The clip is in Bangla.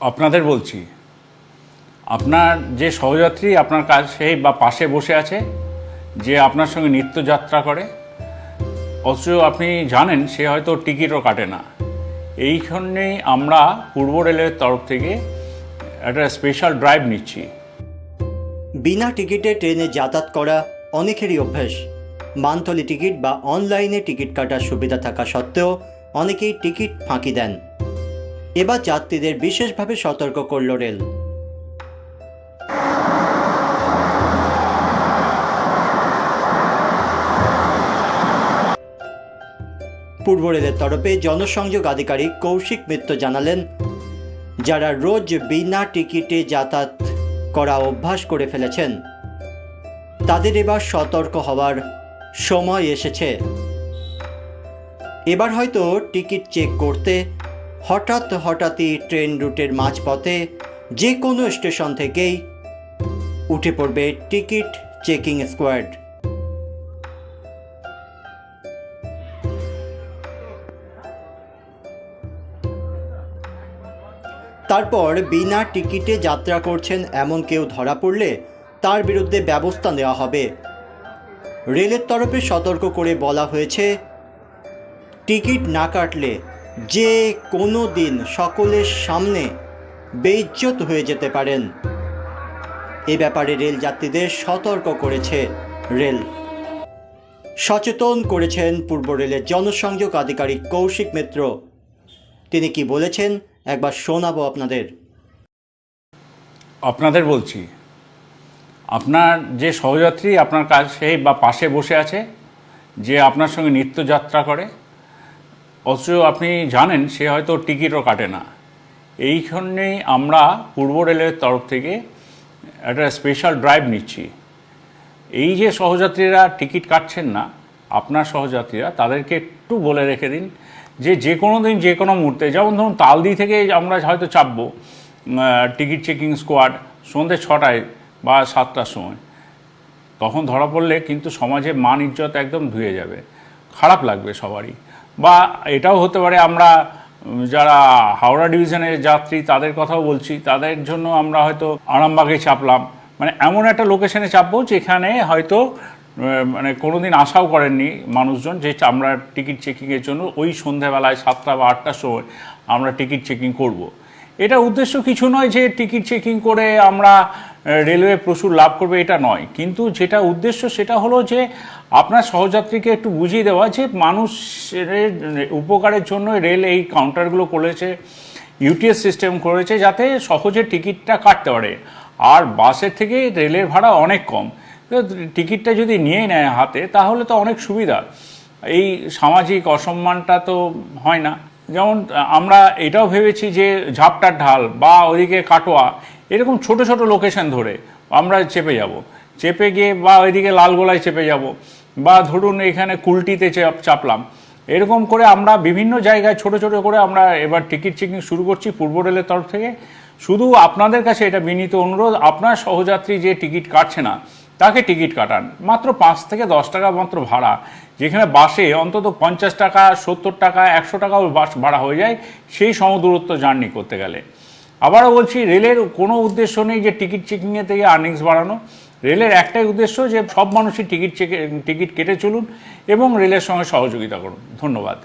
আপনাদের বলছি, আপনার যে সহযাত্রী আপনার কাছে বা পাশে বসে আছে, যে আপনার সঙ্গে নিত্যযাত্রা করে, অথচ আপনি জানেন সে হয়তো টিকিটও কাটে না। এইখানেই আমরা পূর্ব রেলের তরফ থেকে একটা স্পেশাল ড্রাইভ নিচ্ছি। বিনা টিকিটে ট্রেনে যাতায়াত করা অনেকেরই অভ্যাস। মান্থলি টিকিট বা অনলাইনে টিকিট কাটার সুবিধা থাকা সত্ত্বেও অনেকেই টিকিট ফাঁকি দেন। এবার যাত্রীদের বিশেষভাবে সতর্ক করল রেল। পূর্ব রেলের তরফে জনসংযোগ আধিকারিক কৌশিক মিত্র জানালেন, যারা রোজ বিনা টিকিটে যাতায়াত করা অভ্যাস করে ফেলেছেন, তাদের এবার সতর্ক হওয়ার সময় এসেছে। এবার হয়তো টিকিট চেক করতে হঠাৎ হঠাৎই ট্রেন রুটের মাঝপথে যে কোনো স্টেশন থেকেই উঠে পড়বে টিকিট চেকিং স্কোয়াড। তারপর বিনা টিকিটে যাত্রা করছেন এমন কেউ ধরা পড়লে তার বিরুদ্ধে ব্যবস্থা নেওয়া হবে। রেলের তরফে সতর্ক করে বলা হয়েছে, টিকিট না কাটলে যে কোনো দিন সকলের সামনে বেইজ্জত হয়ে যেতে পারেন। এ ব্যাপারে রেল যাত্রীদের সতর্ক করেছে রেল। সচেতন করেছেন পূর্ব রেলের জনসংযোগ আধিকারিক কৌশিক মিত্র। তিনি কি বলেছেন? একবার শোনাবো আপনাদের। আপনাদের বলছি, আপনার যে সহযাত্রী আপনার কাছে বা পাশে বসে আছে, যে আপনার সঙ্গে নিত্যযাত্রা করে অথচ আপনি জানেন, সে হয়তো টিকিটও কাটে না। এইখানেই আমরা পূর্ব রেলের তরফ থেকে একটা স্পেশাল ড্রাইভ নিচ্ছি। এই যে সহযাত্রীরা টিকিট কাটছেন না, আপনার সহযাত্রীরা, তাদেরকে একটু বলে রেখে দিন যে যে কোনো দিন যে কোনো মুহূর্তে, যেমন ধরুন তালদি থেকে আমরা হয়তো চাপবো টিকিট চেকিং স্কোয়াড সন্ধ্যে ছটায় বা সাতটার সময়। তখন ধরা পড়লে কিন্তু সমাজে মান ইজ্জত একদম ধুয়ে যাবে। খারাপ লাগবে সবারই। বা এটাও হতে পারে আমরা যারা হাওড়া ডিভিশনের যাত্রী, তাদের কথাও বলছি তাদের জন্য আমরা হয়তো আরামবাগে চাপলাম মানে এমন একটা লোকেশনে চাপবো যেখানে হয়তো মানে কোনো দিন আশাও করেননি মানুষজন যে আমরা টিকিট চেকিংয়ের জন্য ওই সন্ধ্যাবেলায় সাতটা বা আটটার সময় আমরা টিকিট চেকিং করব। এটা উদ্দেশ্য কিছু নয় যে টিকিট চেকিং করে আমরা রেলওয়ে প্রচুর লাভ করবে, এটা নয়। কিন্তু যেটা উদ্দেশ্য, সেটা হলো যে আপনার সহযাত্রীকে একটু বুঝিয়ে দেওয়া যে মানুষের উপকারের জন্য রেল এই কাউন্টারগুলো করেছে ইউটিএস সিস্টেম করেছে, যাতে সহজে টিকিটটা কাটতে পারে। আর বাসের থেকে রেলের ভাড়া অনেক কম। তো টিকিটটা যদি নিয়ে নেয় হাতে, তাহলে তো অনেক সুবিধা। এই সামাজিক অসম্মানটা তো হয় না। যেমন আমরা এটাও ভেবেছি যে ঝাপটার ঢাল বা ওইদিকে কাটোয়া এরকম ছোট ছোট লোকেশন ধরে আমরা চেপে যাব। চেপে গিয়ে বা ওইদিকে লালগোলায় চেপে যাব বা ধরুন এখানে কুলটিতে চাপ- চাপলাম। এরকম করে আমরা বিভিন্ন জায়গায় ছোট ছোট করে আমরা এবার টিকিট চেকিং শুরু করছি পূর্ব রেলের তরফ থেকে। শুধু আপনাদের কাছে এটা বিনীত অনুরোধ, আপনার সহযাত্রী যে টিকিট কাটছে না, তাকে টিকিট কাটান। মাত্র পাঁচ থেকে দশ টাকা মাত্র ভাড়া। যেখানে বাসে অন্তত পঞ্চাশ টাকা, সত্তর টাকা, একশো টাকাও বাস ভাড়া হয়ে যায়, সেই সমদূরত্ব জার্নি করতে গেলে। আবারও বলছি, রেলের কোনো উদ্দেশ্য নেই যে টিকিট চেকিংয়ে থেকে আর্নিংস বাড়ানো। রেলের একটাই উদ্দেশ্য যে সব মানুষই টিকিট চেকে টিকিট কেটে চলুন এবং রেলের সঙ্গে সহযোগিতা করুন। ধন্যবাদ।